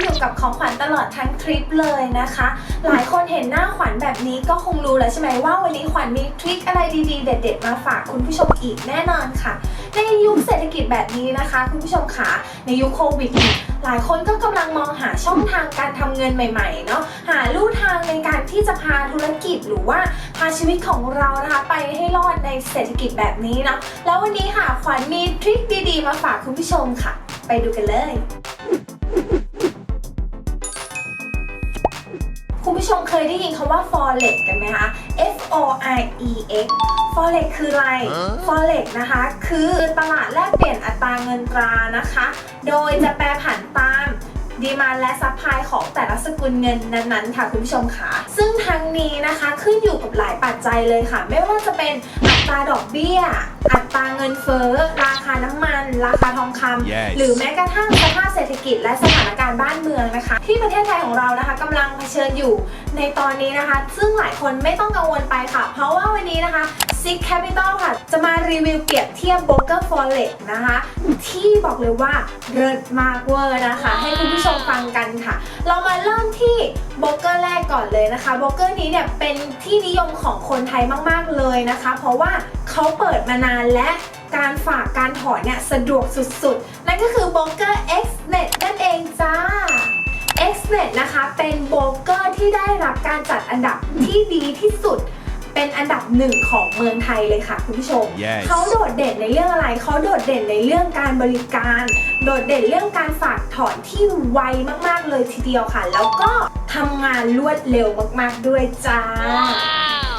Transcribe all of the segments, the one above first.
อยู่กับของขวัญตลอดทั้งทริปเลยนะคะ หลายคนเห็นหน้าขวัญแบบนี้ก็คงรู้แล้วใช่ไหมว่าวันนี้ขวัญมีทริคอะไรดีๆ เด็ด ๆ มาฝากคุณผู้ชมอีกแน่นอนค่ะ ในยุคเศรษฐกิจแบบนี้นะคะ คุณผู้ชมค่ะในยุคโควิดหลายคนก็กำลังมองหาช่องทางการทำเงินใหม่ๆเนาะหาลู่ทางในการที่จะพาธุรกิจหรือว่าพาชีวิตของเรานะคะไปให้รอดในเศรษฐกิจแบบนี้เนาะแล้ววันนี้ค่ะขวัญมีทริคดีๆ มาฝากคุณผู้ชมค่ะ ไปดูกันเลย คุณผู้ชมเคยได้ยินคำว่า forex กันไหมคะ F O R E X forex คืออะไร forex นะคะ คือตลาดแลกเปลี่ยนอัตราเงินตรานะคะ โดยจะแปรผันตาม ดีมานและซัพพลายของแต่ละสกุลเงินนั้นๆค่ะคุณผู้ชมค่ะ ซึ่งทั้งนี้นะคะขึ้นอยู่กับหลายปัจจัยเลยค่ะ ไม่ว่าจะเป็นอัตราดอกเบี้ย อัตราเงินเฟ้อ ราคาน้ำมัน ราคาทองคำ Yes หรือแม้กระทั่งสภาพเศรษฐกิจและสถานการณ์บ้านเมืองนะคะ ที่ประเทศไทยของเรานะคะกำลังเผชิญอยู่ในตอนนี้นะคะ ซึ่งหลายคนไม่ต้องกังวลไปค่ะ เพราะว่าวันนี้นะคะ Six Capital ค่ะ จะมารีวิวเปรียบเทียบ Broker Forex นะคะ ที่บอกเลยว่าเลิศมากเวอร์นะคะ ให้คุณผู้ชมฟังกันค่ะ เรามาเริ่มที่โบรกเกอร์แรกก่อนเลยนะคะโบรกเกอร์นี้เนี่ยเป็นที่นิยมของคนไทยมากๆเลยนะคะ เพราะว่าเขาเปิดมานานและการฝากการถอนเนี่ยสะดวกสุดๆ นั่นก็คือโบรกเกอร์ XNet นั่นเองจ้า XNet นะคะเป็นโบรกเกอร์ที่ได้รับการจัดอันดับที่ดีที่สุด เป็นอันดับหนึ่งของเมืองไทยเลยค่ะคุณผู้ชม Yes เขาโดดเด่นในเรื่องอะไร เขาโดดเด่นในเรื่องการบริการ โดดเด่นเรื่องการฝากถอนที่ไวมากๆเลยทีเดียวค่ะ แล้วก็ทำงานรวดเร็วมากๆด้วยจ้า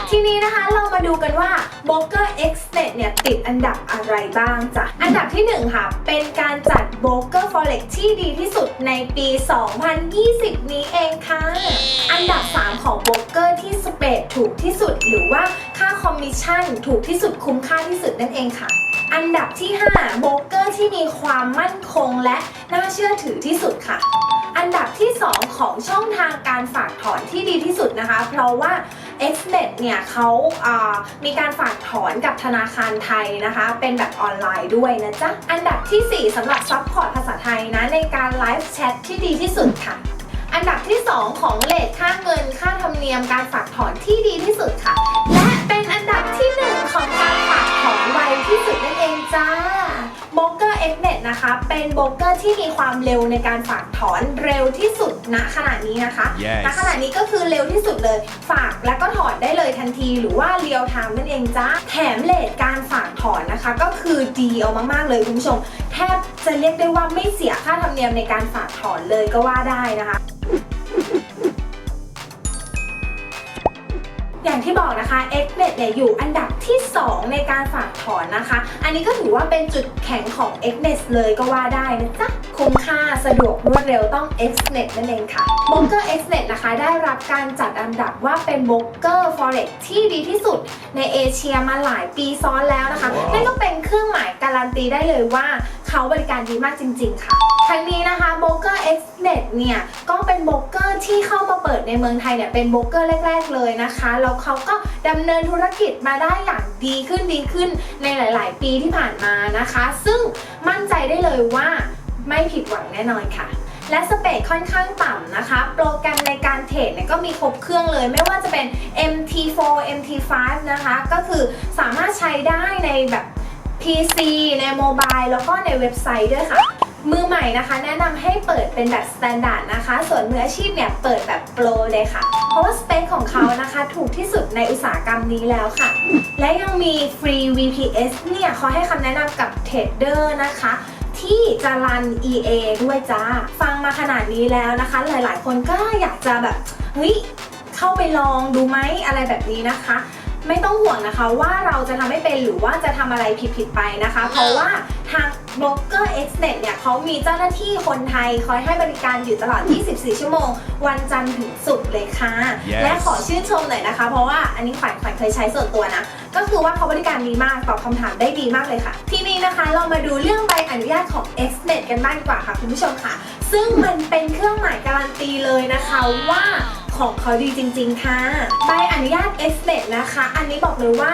ทีนี้นะคะเรามาดูกันว่า b r o k e r Xnet เนี่ยติดอันดับอะไรบ้างจ้ะ อันดับที่ 1 ค่ะ เป็นการจัด Broker Forex ที่ดีที่สุดในปี 2020 นี้เองค่ะ อันดับ 3 ของ Broker ที่สเปด ถูกที่สุด หรือว่าค่าคอมมิชชั่นถูกที่สุดคุ้มค่าที่สุดนั่นเองค่ะ อันดับที่5โบรกเกอร์ที่มีความมั่นคงและน่าเชื่อถือที่สุดค่ะอันดับที่ 2 ของช่องทางการฝากถอนที่ดีที่สุดนะคะ เพราะว่า Xnet เนี่ยเขาามีการฝากถอนกับธนาคารไทยนะคะ เป็นแบบออนไลน์ด้วยนะจ๊ะ อันดับทีสี่4สำหรับซัพพอร์ตภาษาไทยนะ ในการไลฟ์แชทที่ดีที่สุดค่ะ อันดับที่ 2 ของเลทค่าเงินค่าธรรมเนียมการฝากถอนที่ดีที่สุดค่ะ และเป็นอันดับที่ 1 ของการฝากถอนไวที่สุดนั่นเองจ้า โบรกเกอร์ Xnet นะคะ เป็นโบรกเกอร์ที่มีความเร็วในการฝากถอนเร็วที่สุดณขณะนี้นะคะ Yes ณขณะนี้ก็คือเร็วที่สุดเลย ฝากแล้วก็ถอนได้เลยทันทีหรือว่าเรียวไทม์นั่นเองจ้าแถมเลทการฝากถอนนะคะ ก็คือดีเอามากๆเลยคุณผู้ชม แทบจะเรียกได้ว่าไม่เสียค่าธรรมเนียมในการฝากถอนเลยก็ว่าได้นะคะ อย่างที่บอกนะคะ x n e t เนี่ยอยู่อันดับที่ 2 ในการฝากถอนนะคะ อันนี้ก็ถือว่าเป็นจุดแข็งของ x n e t เลยก็ว่าได้นะจ๊ะคุ้มค่าสะดวกรวดเร็วต้อง x n e t นั่นเองค่ะ b r o k e r x n e t นะคะ ได้รับการจัดอันดับว่าเป็น broker forex ที่ดีที่สุดในเอเชียมาหลายปีซ้อนแล้วนะคะนั่นก็เป็นเครื่องหมายการันตีได้เลยว่าเขาบริการดีมากจริง ๆ ค่ะทั้งนี้นะคะ Broker Xnet เนี่ยก็เป็นโบรกเกอร์ที่เข้ามาเปิดในเมืองไทยเนี่ยเป็นโบรกเกอร์แรก ๆ เลยนะคะแล้วเขาก็ดำเนินธุรกิจมาได้อย่างดีขึ้นดีขึ้นในหลาย ๆ ปีที่ผ่านมานะคะ ซึ่งมั่นใจได้เลยว่าไม่ผิดหวังแน่นอนค่ะและสเปคค่อนข้างต่ำนะคะ โปรแกรมในการเทรดเนี่ยก็มีครบเครื่องเลย ไม่ว่าจะเป็น MT4 MT5 นะคะ ก็คือสามารถใช้ได้ในแบบ PC ในโมบายแล้วก็ในเว็บไซต์ด้วยค่ะ มือใหม่นะคะ แนะนำให้เปิดเป็นแบบสแตนดาร์ดนะคะ ส่วนมืออาชีพเนี่ยเปิดแบบโปรเลยค่ะ เพราะว่าสเปคของเขานะคะ ถูกที่สุดในอุตสาหกรรมนี้แล้วค่ะ และยังมีฟรี VPS เนี่ยเขาให้คำแนะนำกับเทรดเดอร์นะคะ ที่จะรัน EA ด้วยจ้า ฟังมาขนาดนี้แล้วนะคะ หลายๆ คนก็อยากจะแบบเฮ้ยเข้าไปลองดูไหมอะไรแบบนี้นะคะ ไม่ต้องห่วงนะคะว่าเราจะทำไม่เป็นหรือว่าจะทำอะไรผิดๆไปนะคะ เพราะว่าทาง b r o k e r Xnet เนี่ยเขามีเจ้าหน้าที่คนไทยคอยให้บริการอยู่ตลอด 24 ชั่วโมง วันจันทร์ถึงศุกร์เลยค่ะ Yes และขอชื่นชมหน่อยนะคะ เพราะว่าอันนี้ขวัญขวัญเคยใช้ส่วนตัวนะ ก็คือว่าเขาบริการดีมากตอบคำถามได้ดีมากเลยค่ะ ทีนี้นะคะเรามาดูเรื่องใบอนุญาตของ Xnet กันบ้างดีกว่าค่ะคุณผู้ชมค่ะ ซึ่งมันเป็นเครื่องหมายการันตีเลยนะคะว่า ของเขาดีจริง ๆ ค่ะ ใบอนุญาต Xnet นะคะ อันนี้บอกเลยว่า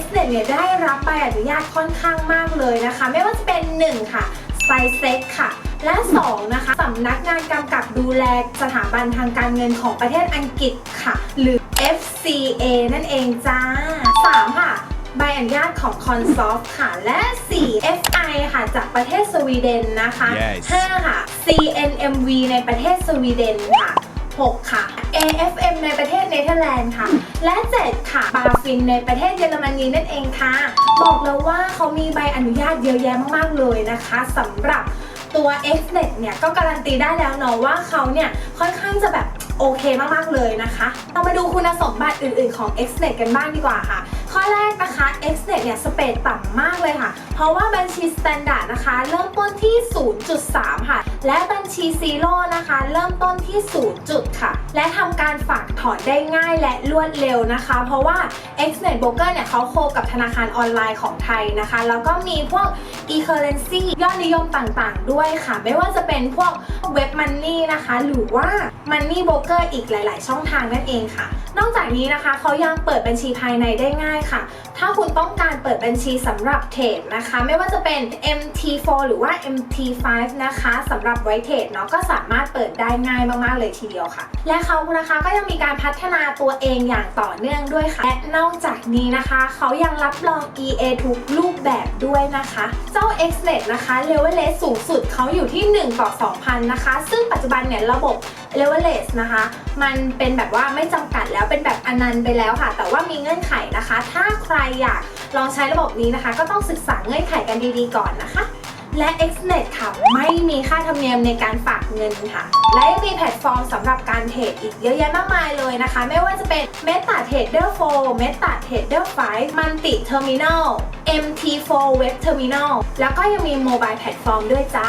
Xnet เนี่ยได้รับใบอนุญาตค่อนข้างมากเลยนะคะ ไม่ว่าจะเป็น 1 ค่ะไซเซ็กค่ะและ 2 นะคะสำนักงานกำกับดูแลสถาบันทางการเงินของประเทศอังกฤษค่ะ หรือ FCA นั่นเองจ้า 3 ค่ะ ใบอนุญาตของ c o n s o f t ค่ะ และ 4 FI ค่ะ จากประเทศสวีเดนนะคะ Yes 5 ค่ะ CNMV ในประเทศสวีเดนค่ะ 6 ค่ะ AFM ในประเทศเนเธอร์แลนด์ค่ะ และ 7 ค่ะ บาฟินในประเทศเยอรมนีนั่นเองค่ะ บอกแล้วว่าเขามีใบอนุญาตเยอะแยะมากๆเลยนะคะสำหรับตัว Xnet เนี่ยก็การันตีได้แล้วเนาะว่าเขาเนี่ยค่อนข้างจะแบบโอเคมากๆเลยนะคะ เรามาดูคุณสมบัติอื่นๆของ Xnet กันบ้างดีกว่าค่ะ ข้อแรกนะคะ Xnet เนี่ยสเปดต่ำมากเลยค่ะ เพราะว่าบัญชี Standard นะคะ เริ่มต้นที่ 0.3 ค่ะ และบัญชี Zero นะคะ เริ่มต้นที่0จุดค่ะ และทำการฝากถอนได้ง่ายและรวดเร็วนะคะ เพราะว่า Xnet Broker เนี่ยเขาโคกับธนาคารออนไลน์ของไทยนะคะ แล้วก็มีพวก e-currency ยอดนิยมต่างๆ ด้วยค่ะ ไม่ว่าจะเป็นพวก เว็บ Money นะคะ หรือว่า Money Broker อีกหลาย ๆ ช่องทางนั่นเองค่ะ นอกจากนี้นะคะเขายังเปิดบัญชีภายในได้ง่ายค่ะ ถ้าคุณต้องการเปิดบัญชีสำหรับเทรดนะคะ ไม่ว่าจะเป็น MT4 หรือว่า MT5 นะคะสำหรับไว้เทรดเนาะก็สามารถเปิดได้ง่ายมาก ๆ เลยทีเดียวค่ะ และเขานะคะก็ยังมีการพัฒนาตัวเองอย่างต่อเนื่องด้วยค่ะและนอกจากนี้นะคะเขายังรับรอง EA ทุกรูปแบบด้วยนะคะ เจ้า Xnet นะคะเลเวลเลสสูงสุดเขาอยู่ที่ 1 ต่อ 2,000นะคะซึ่งปัจจุบันเนี่ยระบบเลเวลเลสนะคะ มันเป็นแบบว่าไม่จำกัดแล้วเป็นแบบอนันต์ไปแล้วค่ะ แต่ว่ามีเงื่อนไขนะคะ ถ้าใครอยากลองใช้ระบบนี้นะคะ ก็ต้องศึกษาเงื่อนไขกันดีๆก่อนนะคะและ Xnet ค่ะ ไม่มีค่าธรรมเนียมในการฝากเงินค่ะ และยังมีแพลตฟอร์มสำหรับการเทรดอีกเยอะแยะมากมายเลยนะคะ ไม่ว่าจะเป็น MetaTrader 4 MetaTrader 5 Multi Terminal MT4 Web Terminal แล้วก็ยังมีโมบายแพลตฟอร์มด้วยจ้า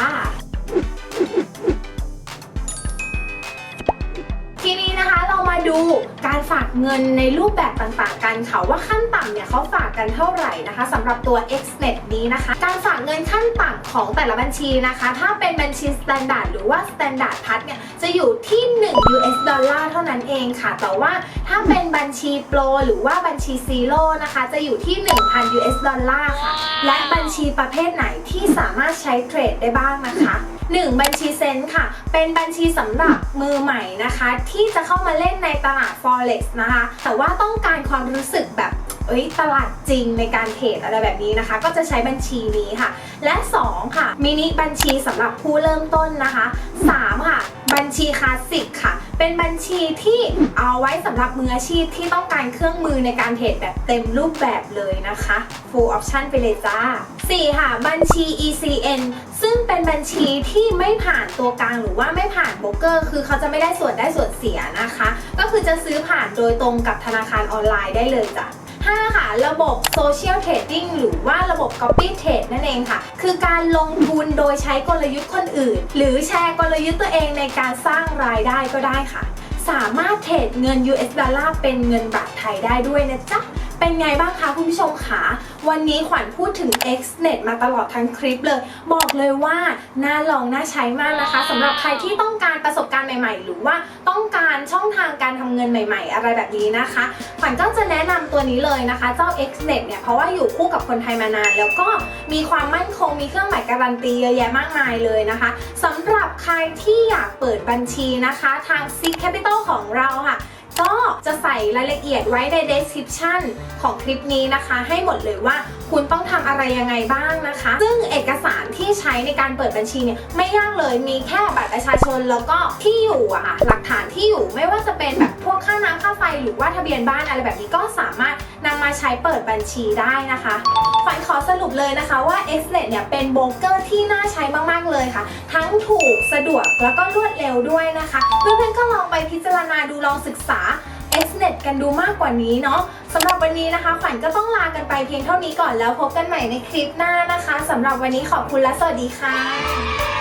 ทีนี้นะคะเรามาดูการฝากเงินในรูปแบบต่างๆ กันค่ะว่าขั้นต่ำเนี่ยเขาฝากกันเท่าไหร่นะคะสำหรับตัว Xnet นี้นะคะ การฝากเงินขั้นต่ำของแต่ละบัญชีนะคะ ถ้าเป็นบัญชี Standard หรือว่า Standard p a s เนี่ยจะอยู่ที่ 1 US ดอลลาร์เท่านั้นเองค่ะ แต่ว่าถ้าเป็นบัญชี Pro หรือว่าบัญชี Zero นะคะจะอยู่ที่ 1,000 US ดอลลาร์ค่ะ และบัญชีประเภทไหนที่สามารถใช้เทรดได้บ้างนะคะ 1 บัญชีเซนค่ะ เป็นบัญชีสำหรับมือใหม่นะคะ ที่จะเข้ามาเล่นในตลาด Forex นะคะ แต่ว่าต้องการความรู้สึกแบบเอ้ยตลาดจริงในการเทรดอะไรแบบนี้นะคะ ก็จะใช้บัญชีนี้ค่ะ และ 2 ค่ะมินิบัญชีสำหรับผู้เริ่มต้นนะคะ 3 ค่ะ บัญชีคลาสสิกค่ะ เป็นบัญชีที่เอาไว้สำหรับมืออาชีพที่ต้องการเครื่องมือในการเทรดแบบเต็มรูปแบบเลยนะคะ full option ไปเลยจ้า 4 ค่ะ บัญชี ECN ซึ่งเป็นบัญชีที่ไม่ผ่านตัวกลางหรือว่าไม่ผ่านโบรกเกอร์ คือเขาจะไม่ได้ส่วนได้ส่วนเสียนะคะ ก็คือจะซื้อผ่านโดยตรงกับธนาคารออนไลน์ได้เลยจ้ะ ระบบโซเชียลเทรดดิ้งหรือว่าระบบ Copy Trade นั่นเองค่ะ คือการลงทุนโดยใช้กลยุทธ์คนอื่น หรือแชร์กลยุทธ์ตัวเองในการสร้างรายได้ก็ได้ค่ะ สามารถเทรดเงิน US ดอลลาร์เป็นเงินบาทไทยได้ด้วยนะจ๊ะ เป็นไงบ้างคะคุณผู้ชมคะวันนี้ขวัญพูดถึง Xnet มาตลอดทั้งคลิปเลย บอกเลยว่าน่าลองน่าใช้มากนะคะสำหรับใครที่ต้องการประสบการณ์ใหม่ ๆ หรือว่าต้องการช่องทางการทำเงินใหม่ ๆ อะไรแบบนี้นะคะขวัญก็จะแนะนำตัวนี้เลยนะคะ เจ้า Xnet เนี่ยเพราะว่าอยู่คู่กับคนไทยมานาน แล้วก็มีความมั่นคงมีเครื่องหมายการันตีเยอะแยะมากมายเลยนะคะสำหรับใครที่อยากเปิดบัญชีนะคะ ทาง s e Capital ของเราค่ะ ก็จะใส่รายละเอียดไว้ใน description ของคลิปนี้นะคะ ให้หมดเลยว่าคุณต้องทำอะไรยังไงบ้างนะคะ ซึ่งเอกสารที่ใช้ในการเปิดบัญชีเนี่ยไม่ยากเลยมีแค่บัตรประชาชนแล้วก็ที่อยู่อะค่ะหลัก ที่อยู่ไม่ว่าจะเป็นแบบพวกค่าน้ำค่าไฟหรือว่าทะเบียนบ้านอะไรแบบนี้ก็สามารถนำมาใช้เปิดบัญชีได้นะคะขวัญขอสรุปเลยนะคะว่า Xnet เนี่ยเป็นโบรกเกอร์ที่น่าใช้มากๆเลยค่ะ ทั้งถูกสะดวกแล้วก็รวดเร็วด้วยนะคะเพื่อนๆก็ลองไปพิจารณาดูลองศึกษา Xnet กันดูมากกว่านี้เนาะสำหรับวันนี้นะคะ ขวัญก็ต้องลากันไปเพียงเท่านี้ก่อนแล้วพบกันใหม่ในคลิปหน้านะคะสำหรับวันนี้ขอบคุณและสวัสดีค่ะ